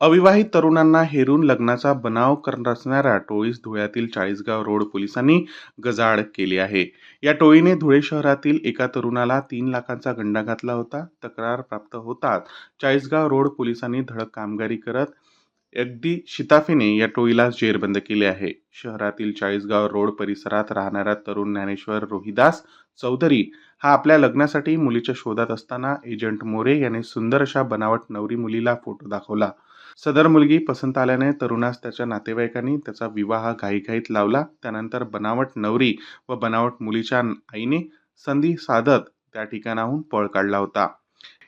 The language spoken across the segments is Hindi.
अविवाहित तरुणांना हेरून लग्नाचा बनाव करत असणाऱ्या टोळीस धुळ्यातील चाळीसगाव रोड पोलिसांनी गजाड केली आहे. या टोळीने धुळे शहरातील एका तरुणाला तीन लाखांचा गंडा घातला होता. तक्रार प्राप्त होताच चाळीसगाव रोड पोलिसांनी धडक कामगिरी करत अगदी शिताफीने या टोळीला जेरबंद केले आहे. शहरातील चाळीसगाव रोड परिसरात राहणारा तरुण ज्ञानेश्वर रोहिदास चौधरी हा आपल्या लग्नासाठी मुलीच्या शोधात असताना एजंट मोरे याने सुंदर अशा बनावट नवरी मुलीला फोटो दाखवला. सदर मुलगी पसंत आल्याने तरुणास त्याच्या नातेवाईकांनी त्याचा विवाह घाईघाईत लावला. त्यानंतर बनावट नवरी व बनावट मुलीच्या आईने संधी साधत त्या ठिकाणाहून पळ काढला होता.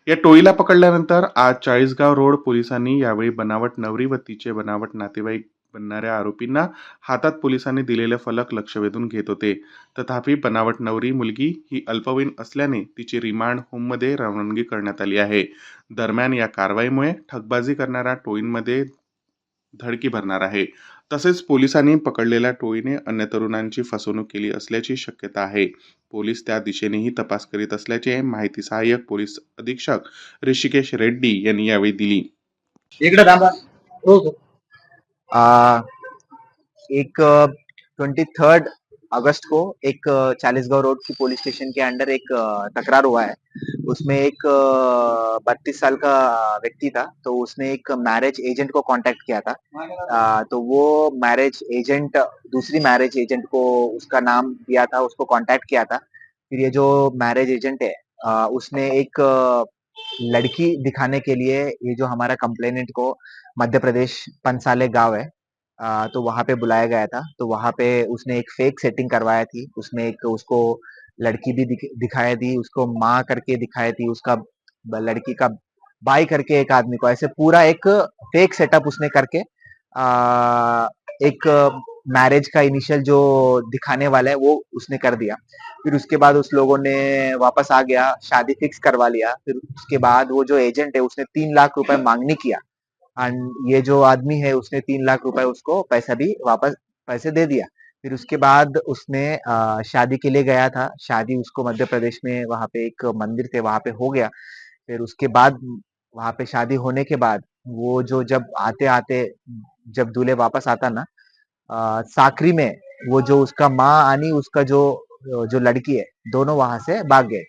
या टोळीला पकडल्यानंतर आज चाळीसगाव रोड पोलिसांनी यावेळी बनावट नवरी व तिचे बनावट नातेवाईक बनणाऱ्या आरोपींना हातात पोलिसांनी दिलेले फलक लक्ष वेधून घेत होते. तथापि बनावट नवरी मुलगी ही अल्पवयीन असल्याने तिची रिमांड होममध्ये रवानगी करण्यात आली आहे. दरम्यान या कारवाईमुळे ठगबाजी करणाऱ्या टोळींमध्ये धडकी भरणार आहे. तसेच पोलिसांनी पकडलेल्या टोळीने अन्य तरुणांची फसवणूक केली असल्याची शक्यता आहे. पोलीस त्या दिशेनेही तपास करीत असल्याचे माहिती सहाय्यक पोलीस अधीक्षक ऋषिकेश रेड्डी यांनी यावेळी दिली. इकडे थांबा. हो हो. एक ट्वेंटी थर्ड अगस्त को एक चालीसगांव रोड की पुलिस स्टेशन के अंडर एक तकरार हुआ है। उसमें एक बत्तीस साल का व्यक्ति था तो उसने एक मैरिज एजेंट को कांटेक्ट किया था। आ, तो वो मैरिज एजेंट दूसरी मैरिज एजेंट को उसका नाम दिया था उसको कांटेक्ट किया था। फिर ये जो मैरिज एजेंट है आ, उसने एक लड़की दिखाने के लिए ये जो हमारा कंप्लेनेंट को मध्य प्रदेश पंसाले गाँव है आ, तो वहाँ पे बुलाया गया था। तो वहाँ पे उसने एक फेक सेटिंग करवाया थी। उसमें एक उसको लड़की भी दिख, दिखाई थी उसको माँ करके दिखाई थी उसका लड़की का बाई करके एक आदमी को। ऐसे पूरा एक फेक सेटअप उसने करके आ, एक मैरिज का इनिशियल जो दिखाने वाला है, वो उसने कर दिया। फिर उसके बाद उस लोगों ने वापस आ गया, शादी फिक्स करवा लिया। फिर उसके बाद वो जो एजेंट है, उसने तीन लाख रुपए मांगनी किया। एंड ये जो आदमी है, उसने तीन लाख रुपए उसको पैसा भी वापस, पैसे दे दिया। फिर उसके बाद उसने शादी के लिए गया था। शादी उसको मध्य प्रदेश में वहाँ पे एक मंदिर थे, वहाँ पे हो गया। फिर उसके बाद, वहाँ पे शादी होने के बाद वो जो जब आते आते जब दूल्हे वापस आता ना साकरी में वो जो उसका माँ आनी उसका जो जो लड़की है दोनों वहाँ से भाग गए।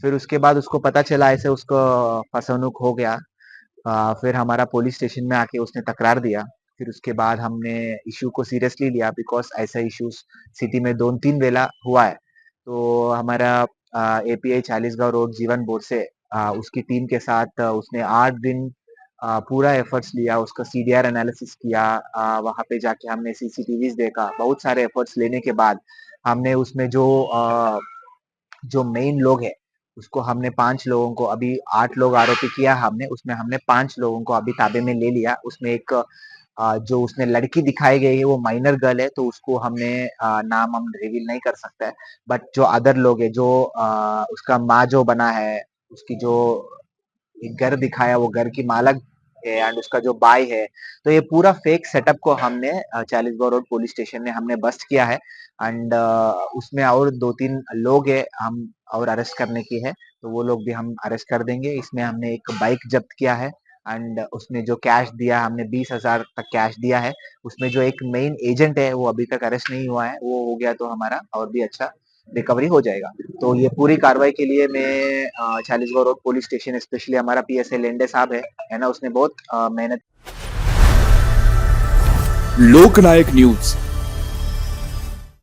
फिर उसके बाद उसको पता चला ऐसे उसको फसवनुक हो गया। अ, फिर हमारा पुलिस स्टेशन में आके उसने तकरार दिया। फिर उसके बाद हमने इशू को सीरियसली लिया बिकॉज़ ऐसा इश्यूज़ सिटी में दो तीन वेला हुआ है। तो हमारा एपीआई चालीसगांव रोड जीवन बोर्ड से अ, उसकी टीम के साथ उसने आठ दिन पूरा एफर्ट्स लिया, उसका सीडीआर एनालिसिस किया वहाँ पे जाके हमने सीसीटीवीज देखा, बहुत सारे एफर्ट्स लेने के बाद हमने उसमें जो जो मेन लोग है, उसको हमने पाँच लोगों को, अभी आठ लोग आरोपी किया हमने, उसमें हमने पाँच लोगों को अभी ताबे में ले लिया, उसमें एक जो उसने लड़की दिखाई गई है, वो माइनर गर्ल है तो उसको हमने नाम हम रिवील नहीं कर सकते बट जो अदर लोग है, जो उसका माँ जो बना है, उसकी जो घर दिखाया, वो घर की मालक है एंड उसका जो बाय है तो ये पूरा फेक सेटअप को हमने चालीसगांव रोड पुलिस स्टेशन में हमने बस्ट किया है एंड उसमें और दो तीन लोग है, हम और अरेस्ट करने की है तो वो लोग भी हम अरेस्ट कर देंगे। इसमें हमने एक बाइक जब्त किया है एंड उसमें जो कैश दिया, हमने बीस हज़ार तक कैश दिया है। उसमें जो एक मेन एजेंट है, वो अभी तक अरेस्ट नहीं हुआ है, वो हो गया तो हमारा और भी अच्छा रिकवरी हो जाएगा। तो ये पूरी कार्रवाई के लिए मैं Chalisgarh road police station specially हमारा पी एस लेंडे साहब है है ना, उसने बहुत मेहनत लोकनायक न्यूज़।